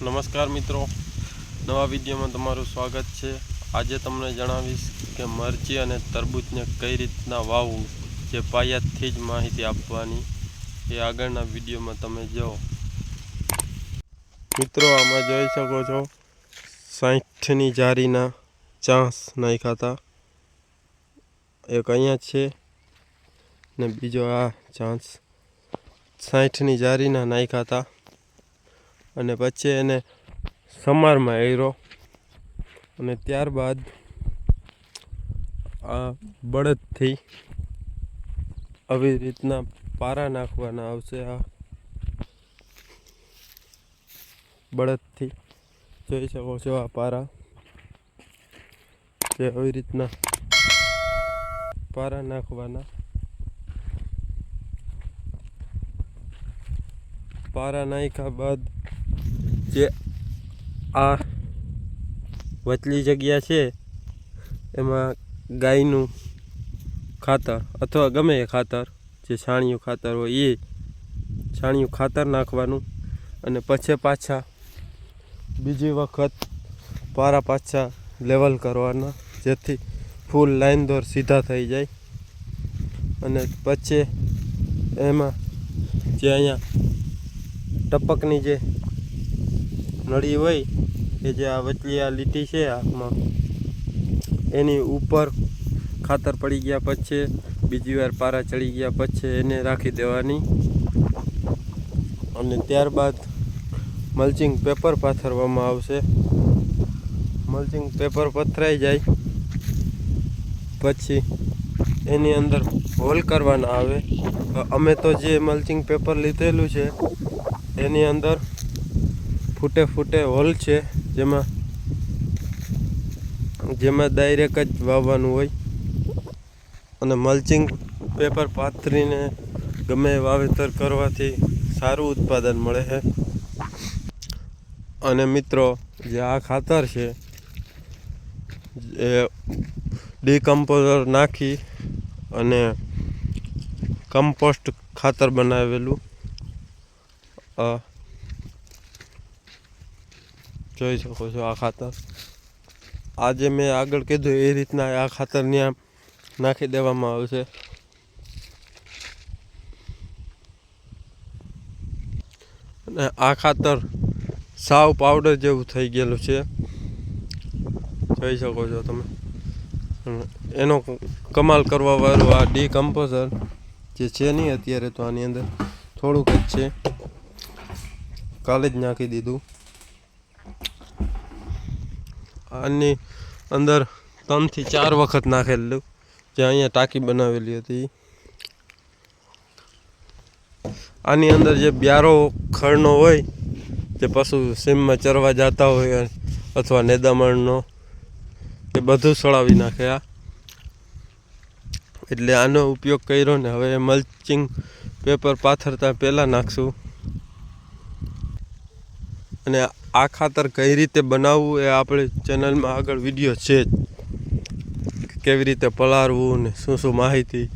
નમસ્કાર મિત્રો. નવા વિડીયોમાં તમારું સ્વાગત છે. આજે તમને જણાવીશ કે મરચી અને તરબૂચને કઈ રીતના વાવવું જે પાયાથી જ માહિતી આપવાની. એ આગળના વિડીયોમાં તમે જુઓ મિત્રો, આમાં જોઈ શકો છો. સાઠની જારીના ચાંસ નાખ્યા એક અહીંયા છે ને બીજો આ ચાંસ. સાઠની જારીના નાખ્યા હતા. અને પછી એને સમારમાં એરો અને ત્યારબાદ આ બળદથી આવી રીતના પારા નાખવાના આવશે આ બળદથી. જોઈ શકો છો આ પારા. જે આવી રીતના પારા નાખવાના. પારા નાખ્યા બાદ જે આ વચલી જગ્યા છે, એમાં ગાયનું ખાતર અથવા ગમે એ ખાતર, જે છાણિયું ખાતર હોય એ છાણિયું ખાતર નાખવાનું અને પછી પાછા બીજી વખત પારા પાછા લેવલ કરવાના, જેથી ફૂલ લાઈન દોર સીધા થઈ જાય. અને પછી એમાં જે અહીંયા ટપકની જે નળી હોય, એ જે આ વચલી આ લીટી છે આંખમાં, એની ઉપર ખાતર પડી ગયા પછી, બીજી વાર પારા ચડી ગયા પછી એને રાખી દેવાની. અને ત્યારબાદ મલ્ચિંગ પેપર પાથરવામાં આવશે. મલ્ચિંગ પેપર પથરાઈ જાય, પછી એની અંદર હોલ કરવાના આવે. અમે તો જે મલ્ચિંગ પેપર લીધેલું છે, એની અંદર ફૂટે ફૂટે હોલ છે, જેમાં જેમાં ડાયરેક્ટ જ વાવવાનું હોય. અને મલ્ચિંગ પેપર પાથરીને ગમે વાવેતર કરવાથી સારું ઉત્પાદન મળે છે. અને મિત્રો, જે આ ખાતર છે, એ ડીકમ્પોઝર નાખી અને કમ્પોસ્ટ ખાતર બનાવેલું. જોઈ શકો છો આ ખાતર. આજે મેં આગળ કીધું એ રીતના આ ખાતર ત્યાં નાખી દેવામાં આવશે અને આ ખાતર સાવ પાવડર જેવું થઈ ગયેલું છે. જોઈ શકો છો તમે. એનો કમાલ કરવા વાળું આ ડીકમ્પોઝર જે છે નહીં અત્યારે તો આની અંદર થોડુંક જ છે. કાલે જ નાખી દીધું. આની અંદર ત્રણથી ચાર વખત નાખેલું. જે અહીંયા ટાંકી બનાવેલી હતી. આની અંદર જે બ્યારો ખરનો હોય જે પશુ સીમમાં ચરવા જતા હોય, અથવા નેદામણનો, એ બધું સળાવી નાખે આ એટલે આનો ઉપયોગ કર્યો ને હવે મલ્ચિંગ પેપર પાથરતા પહેલાં નાખશું. અને આ ખાતર કઈ રીતે બનાવવું એ આપણી ચેનલમાં આગળ વીડિયો છે જ. કેવી રીતે પલાળવું ને શું શું માહિતી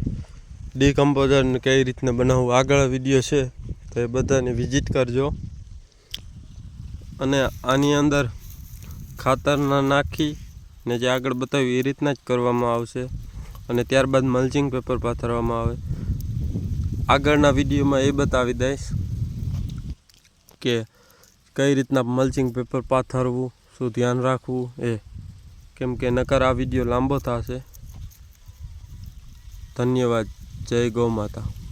ડીકમ્પોઝરને કઈ રીતના બનાવવું, આગળ વીડિયો છે. તો એ બધાને વિઝિટ કરજો. અને આની અંદર ખાતરના નાખી ને જે આગળ બતાવ્યું એ રીતના જ કરવામાં આવશે. અને ત્યારબાદ મલ્ચિંગ પેપર પાથરવામાં આવે. આગળના વિડીયોમાં એ બતાવી દઈશ કે કઈ રીતના મલ્ચિંગ પેપર પાથરવું, શું ધ્યાન રાખવું, એ. કેમ કે નકર આ વીડિયો લાંબો થશે. ધન્યવાદ. જય ગૌ માતા.